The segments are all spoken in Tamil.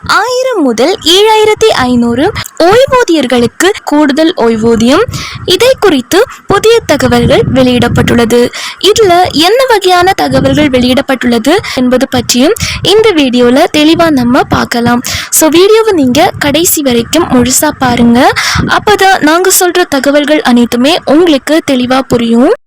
ஆயிரம் முதல் ஏழாயிரத்தி ஐநூறு ஓய்வூதியர்களுக்கு கூடுதல் ஓய்வூதியம். இதை குறித்து புதிய தகவல்கள் வெளியிடப்பட்டுள்ளது. இதுல என்ன வகையான தகவல்கள் வெளியிடப்பட்டுள்ளது என்பது பற்றியும் இந்த வீடியோல தெளிவா நம்ம பார்க்கலாம். ஸோ வீடியோவை நீங்க கடைசி வரைக்கும் முழுசா பாருங்க. அப்பதான் நாங்க சொல்ற தகவல்கள் அனைத்துமே உங்களுக்கு தெளிவா புரியும்.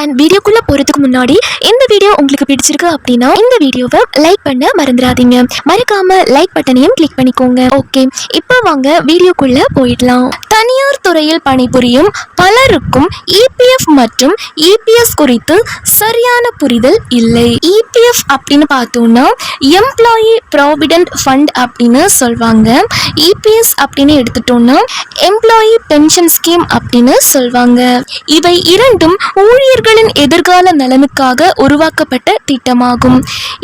அண்ட் வீடியோக்குள்ளே போகிறதுக்கு முன்னாடி இந்த வீடியோ உங்களுக்கு பிடிச்சிருக்கு அப்படின்னா இந்த வீடியோவை லைக் பண்ண மறந்துடாதீங்க. மறக்காமல் லைக் பட்டனையும் கிளிக் பண்ணிக்கோங்க. ஓகே இப்போ வாங்க வீடியோக்குள்ளே போயிடலாம். தனியார் துறையில் பணிபுரியும் பலருக்கும் இபிஎஃப் மற்றும் இபிஎஸ் குறித்து சரியான புரிதல் இல்லை. இபிஎஃப் அப்படின்னு பார்த்தோம்னா எம்ப்ளாயி ப்ராவிடென்ட் ஃபண்ட் அப்படின்னு சொல்வாங்க. இபிஎஸ் அப்படின்னு எடுத்துட்டோம்னா எம்ப்ளாயி பென்ஷன் ஸ்கீம் அப்படின்னு சொல்வாங்க. இவை இரண்டும் அவர்களின் எதிர்கால நலனுக்காக உருவாக்கப்பட்ட திட்டமாகும்.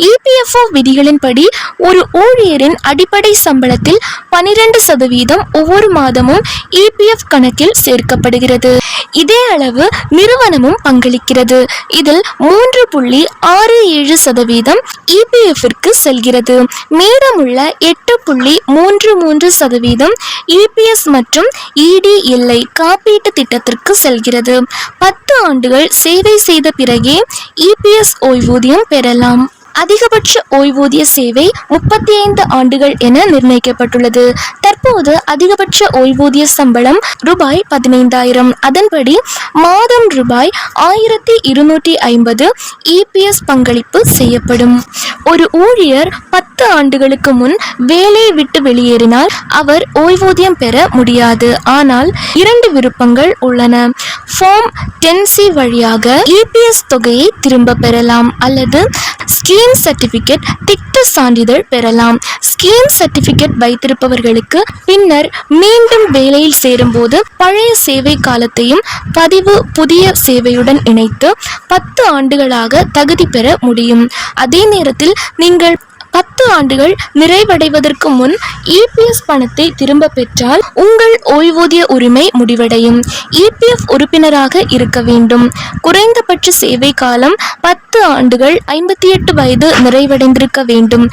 இபிஎஃப்ஓ விதிகளின்படி ஒரு ஊழியரின் அடிப்படை சம்பளத்தில் பனிரெண்டு சதவீதம் ஒவ்வொரு மாதமும் இபிஎஃப் கணக்கில் சேர்க்கப்படுகிறது. இதே அளவு நிறுவனமும் பங்களிக்கிறது. இதில் மூன்று புள்ளி ஆறு ஏழு சதவீதம் இபிஎஃப்ற்கு செல்கிறது. மீதமுள்ள எட்டு புள்ளி மூன்று மூன்று சதவீதம் இபிஎஸ் மற்றும் இடி இல்லை காப்பீட்டு திட்டத்திற்கு செல்கிறது. பத்து ஆண்டுகள் சே சேவை செய்த பிறகே இபிஎஸ் ஓய்வூதியம் பெறலாம். அதிகபட்ச ஓய்வூதிய சேவை முப்பத்தி ஐந்து ஆண்டுகள் என நிர்ணயிக்கப்பட்டுள்ளது. தற்போது அதிகபட்ச ஓய்வூதிய சம்பளம் ரூபாய் பதினைந்தாயிரம். அதன்படி மாதம் ரூபாய் ஆயிரத்தி இருநூற்றி ஐம்பது இபிஎஸ் பங்களிப்பு செய்யப்படும். ஒரு ஊழியர் பத்து ஆண்டுகளுக்கு முன் வேலையை விட்டு வெளியேறினால் அவர் ஓய்வூதியம் பெற முடியாது. ஆனால் இரண்டு விருப்பங்கள் உள்ளன. ஃபார்ம் டென்சி வழியாக இபிஎஸ் தொகையை திரும்ப பெறலாம். அல்லது ஸ்கீம் சர்டிபிகேட் திட்ட சான்றிதழ் பெறலாம். ஸ்கீம் சர்டிபிகேட் வைத்திருப்பவர்களுக்கு பின்னர் மீண்டும் வேலையில் சேரும்போது பழைய சேவை காலத்தையும் பதிவு புதிய சேவையுடன் இணைத்து பத்து ஆண்டுகளாக தகுதி பெற முடியும். அதே நேரத்தில் நீங்கள் பத்து ஆண்டுகள் நிறைவடைவதற்கு முன் இபிஎஸ் பணத்தை திரும்ப பெற்றால் உங்கள் ஓய்வூதிய உரிமை முடிவடையும். இபிஎஃப் உறுப்பினராக இருக்க வேண்டும். குறைந்தபட்ச சேவை காலம் பத்து ஆண்டுகள் ஐம்பத்தி எட்டு வயது நிறைவடைந்திருக்க வேண்டும்.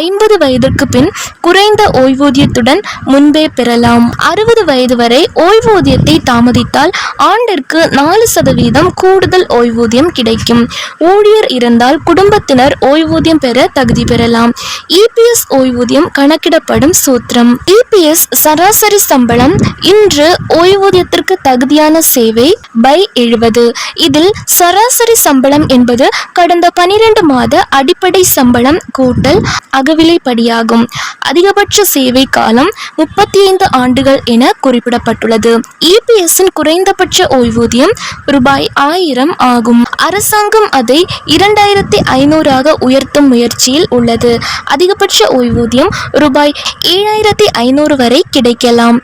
ஐம்பது வயதிற்கு பின் குறைந்த ஓய்வூதியத்துடன் முன்பே பெறலாம். அறுபது வயது வரை ஓய்வூதியத்தை தாமதித்தால் ஆண்டிற்கு நாலு சதவீதம் கூடுதல் ஓய்வூதியம் கிடைக்கும். ஊழியர் இருந்தால் குடும்பத்தினர் ஓய்வூதியம் பெற தகுதி பெறலாம். இபிஎஸ் ஓய்வூதியம் கணக்கிடப்படும் சூத்திரம். இபிஎஸ் சராசரி சம்பளம் இன்று ஓய்வூதியத்திற்கு தகுதியான சேவை பை எழுபது. இதில் சராசரி சம்பளம் என்பது கடந்த பனிரெண்டு மாத அடிப்படை சம்பளம் கூட்டல் அகவிலைப்படியாகும். அதிகபட்ச சேவை காலம் முப்பத்தி ஐந்து ஆண்டுகள் என குறிப்பிடப்பட்டுள்ளது. இபிஎஸ்ஸின் குறைந்தபட்ச ஓய்வூதியம் ரூபாய் ஆயிரம் ஆகும். அரசாங்கம் அதை இரண்டாயிரத்தி ஐநூறாக உயர்த்தும் முயற்சியில் உள்ளது. அதிகபட்ச ஓய்வூதியம் ரூபாய் ஏழாயிரத்தி ஐநூறு வரை கிடைக்கலாம்.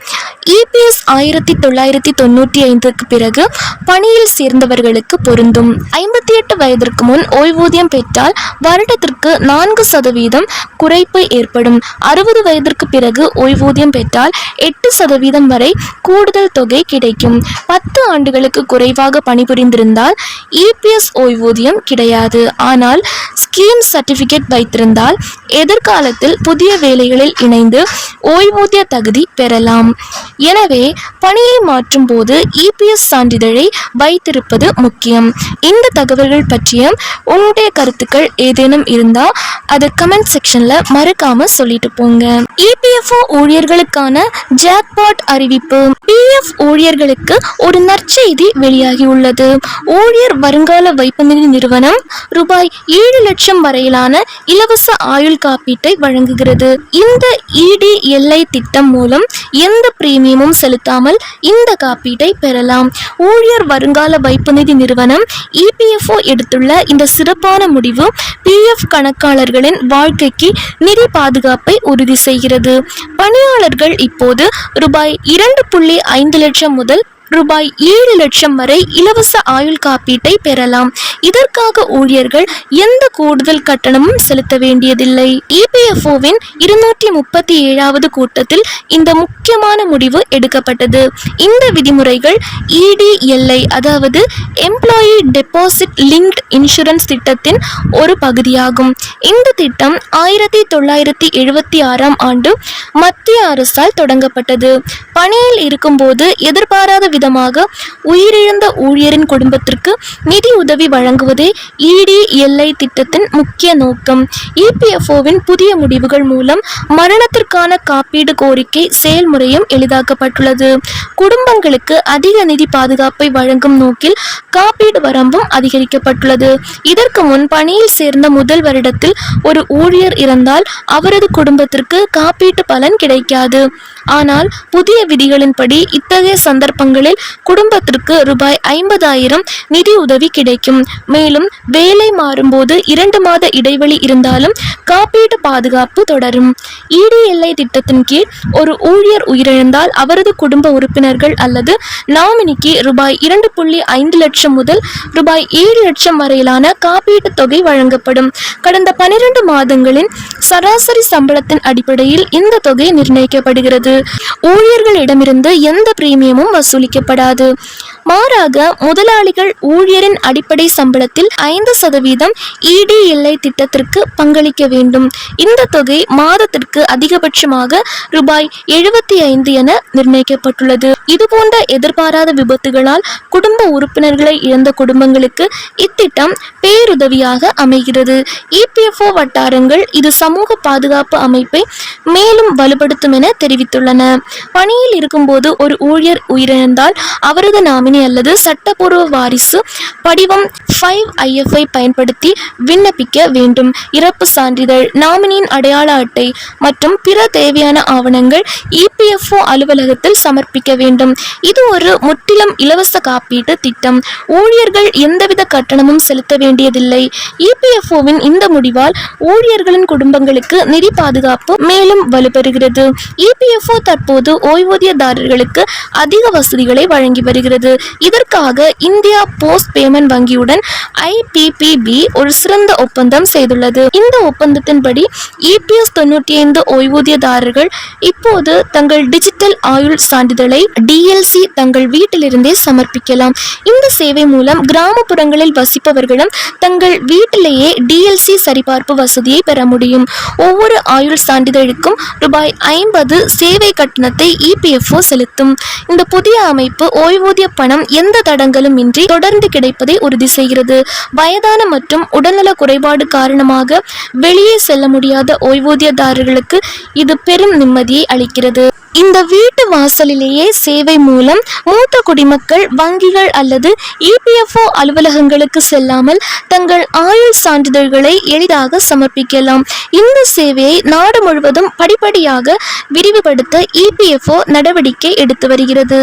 இபிஎஸ் ஆயிரத்தி தொள்ளாயிரத்தி தொண்ணூற்றி ஐந்துக்கு பிறகு பணியில் சேர்ந்தவர்களுக்கு பொருந்தும். ஐம்பத்தி எட்டு வயதிற்கு முன் ஓய்வூதியம் பெற்றால் வருடத்திற்கு நான்கு சதவீதம் குறைப்பு ஏற்படும். அறுபது வயதிற்கு பிறகு ஓய்வூதியம் பெற்றால் எட்டு சதவீதம் வரை கூடுதல் தொகை கிடைக்கும். பத்து ஆண்டுகளுக்கு குறைவாக பணிபுரிந்திருந்தால் இபிஎஸ் ஓய்வூதியம் கிடையாது. ஆனால் ஸ்கீம் சர்டிஃபிகேட் வைத்திருந்தால் எதிர்காலத்தில் புதிய வேலைகளில் இணைந்து ஓய்வூதிய தகுதி பெறலாம். எனவே பணியை மாற்றும் போது இபிஎஸ் சான்றிதழை வைத்திருப்பது முக்கியம். இந்த தகவல்கள் பற்றிய உங்களுடைய கருத்துக்கள் ஏதேனும் இருந்தால் அதை கமெண்ட் செக்ஷன்ல மறக்காம சொல்லிட்டு போங்க. இபிஎஃப்ஓ ஊழியர்களுக்கான ஜாக்பாட் அறிவிப்பு. பிஎஃப் ஊழியர்களுக்கு ஒரு நற்செய்தி வெளியாகியுள்ளது. ஊழியர் வருங்கால வைப்பு நிதி நிறுவனம் ரூபாய் ஏழு லட்சம் வரையிலான இலவச ஆயுள் காப்பீட்டை வழங்குகிறது. இந்த இடிஎல்ஐ திட்டம் மூலம் எந்த பிரீமியமும் செலுத்தாமல் இந்த காப்பீட்டை பெறலாம். ஊழியர் வருங்கால வைப்பு நிதி நிறுவனம் இபிஎஃப்ஓ எடுத்துள்ள இந்த சிறப்பான முடிவு பிஎஃப் கணக்காளர்களின் வாழ்க்கைக்கு நிதி பாதுகாப்பை உறுதி செய்கிறது. பணியாளர்கள் இப்போது ரூபாய் இரண்டு புள்ளி ஐந்து லட்சம் முதல் ரூபாய் ஏழு லட்சம் வரை இலவச ஆயுள் காப்பீட்டை பெறலாம். இதற்காக ஊழியர்கள் எந்த கூடுதல் கட்டணமும் செலுத்த வேண்டியதில்லை. இபிஎஃப்ஓவின் இருநூற்றி முப்பத்தி ஏழாவது கூட்டத்தில் இந்த முக்கியமான முடிவு எடுக்கப்பட்டது. இந்த விதிமுறைகள் இடிஎல்ஐ அதாவது எம்ப்ளாயி டெபாசிட் லிங்க்ட் இன்சூரன்ஸ் திட்டத்தின் ஒரு பகுதியாகும். இந்த திட்டம் ஆயிரத்தி தொள்ளாயிரத்தி எழுபத்தி ஆறாம் ஆண்டு மத்திய அரசால் தொடங்கப்பட்டது. பணியில் இருக்கும்போது எதிர்பாராத விதமாக உயிரிழந்த ஊழியரின் குடும்பத்திற்கு நிதி உதவி வழங்குவதே இடிஎல்ஐ திட்டத்தின் முக்கிய நோக்கம். இபிஎஃப்ஓவின் புதிய முடிவுகள் மூலம் மரணத்திற்கான காப்பீடு கோரிக்கை செயல்முறையும் எளிதாக்கப்பட்டுள்ளது. குடும்பங்களுக்கு அதிக நிதி பாதுகாப்பை வழங்கும் நோக்கில் காப்பீடு வரம்பும் அதிகரிக்கப்பட்டுள்ளது. இதற்கு முன் பணியில் சேர்ந்த முதல் வருடத்தில் ஒரு ஊழியர் இறந்தால் அவரது குடும்பத்திற்கு காப்பீட்டு பலன் கிடைக்காது. ஆனால் புதிய விதிகளின்படி இத்தகைய சந்தர்ப்பங்களில் குடும்பத்திற்கு ரூபாய் ஐம்பதாயிரம் நிதி உதவி கிடைக்கும். மேலும் வேலை மாறும்போது இரண்டு மாத இடைவெளி இருந்தாலும் காப்பீட்டு பாதுகாப்பு தொடரும். இடிஎல்ஐ திட்டத்தின் கீழ் ஒரு ஊழியர் உயிரிழந்தால் அவரது குடும்ப உறுப்பினர்கள் அல்லது நாமினிக்கு ரூபாய் இரண்டு புள்ளி ஐந்து லட்சம் முதல் ரூபாய் ஏழு லட்சம் வரையிலான காப்பீட்டு தொகை வழங்கப்படும். கடந்த பனிரெண்டு மாதங்களின் சராசரி சம்பளத்தின் அடிப்படையில் இந்த தொகை நிர்ணயிக்கப்படுகிறது. ஊழியர்களிடமிருந்து எந்த பிரீமியமும் வசூலிக்க வைக்கப்படாது மாறாக முதலாளிகள் ஊழியரின் அடிப்படை சம்பளத்தில் ஐந்து சதவீதம் இடிஎல்ஐ திட்டத்திற்கு பங்களிக்க வேண்டும். இந்த தொகை மாதத்திற்கு அதிகபட்சமாக ரூபாய் எழுபத்தி ஐந்து என நிர்ணயிக்கப்பட்டுள்ளது. இதுபோன்ற எதிர்பாராத விபத்துகளால் குடும்ப உறுப்பினர்களை இழந்த குடும்பங்களுக்கு இத்திட்டம் பேருதவியாக அமைகிறது. இபிஎஃப்ஓ வட்டாரங்கள் இது சமூக பாதுகாப்பு அமைப்பை மேலும் வலுப்படுத்தும் என தெரிவித்துள்ளன. பணியில் இருக்கும்போது ஒரு ஊழியர் உயிரிழந்தால் அவரது நாமினி அல்லது சட்டப்பூர்வ வாரிசு படிவம் ஃபைவ் ஐஎஃப்ஐ பயன்படுத்தி விண்ணப்பிக்க வேண்டும். இறப்பு சான்றிதழ் நாமினியின் அடையாள அட்டை மற்றும் பிற தேவையான ஆவணங்கள் இபிஎஃப்ஓ அலுவலகத்தில் சமர்ப்பிக்க வேண்டும். இது ஒரு முற்றிலும் இலவச காப்பீட்டு திட்டம். ஊழியர்கள் எந்தவித கட்டணமும் செலுத்த வேண்டியதில்லை. இபிஎஃப்ஓவின் இந்த முடிவால் ஊழியர்களின் குடும்பங்களுக்கு நிதி பாதுகாப்பு மேலும் வலுப்பெறுகிறது. இபிஎஃப்ஓ தற்போது ஓய்வூதியதாரர்களுக்கு அதிக வசதிகளை வழங்கி வருகிறது. இதற்காக இந்தியா போஸ்ட் பேமெண்ட் வங்கியுடன் ஐபிபிபி ஒரு சிறந்த ஒப்பந்தம் செய்துள்ளது. இந்த ஒப்பந்தத்தின்படி இபிஎஸ் தொண்ணூற்றி ஐந்து ஓய்வூதியதாரர்கள் இப்போது தங்கள் டிஜிட்டல் ஆயுள் சான்றிதழை டிஎல்சி தங்கள் வீட்டிலிருந்தே சமர்ப்பிக்கலாம். இந்த சேவை மூலம் கிராமப்புறங்களில் வசிப்பவர்களும் தங்கள் வீட்டிலேயே டிஎல்சி சரிபார்ப்பு வசதியை பெற முடியும். ஒவ்வொரு ஆயுள் சான்றிதழுக்கும் ரூபாய் ஐம்பது சேவை கட்டணத்தை இபிஎஃப்ஓ செலுத்தும். இந்த புதிய அமைப்பு ஓய்வூதிய பணம் எந்த தடங்களும் இன்றி தொடர்ந்து கிடைப்பதை உறுதி செய்கிறது. வயதான மற்றும் உடல்நல குறைபாடு காரணமாக வெளியே செல்ல முடியாத ஓய்வூதியதாரர்களுக்கு இது பெரும் நிம்மதியை அளிக்கிறது. இந்த வீட்டு வாசலிலேயே சேவை மூலம் மூத்த குடிமக்கள் வங்கிகள் அல்லது இபிஎஃப்ஓ அலுவலகங்களுக்கு செல்லாமல் தங்கள் ஆயுள் சான்றிதழ்களை எளிதாக சமர்ப்பிக்கலாம். இந்த சேவையை நாடு முழுவதும் படிப்படியாக விரிவுபடுத்த இபிஎஃப்ஓ நடவடிக்கை எடுத்து வருகிறது.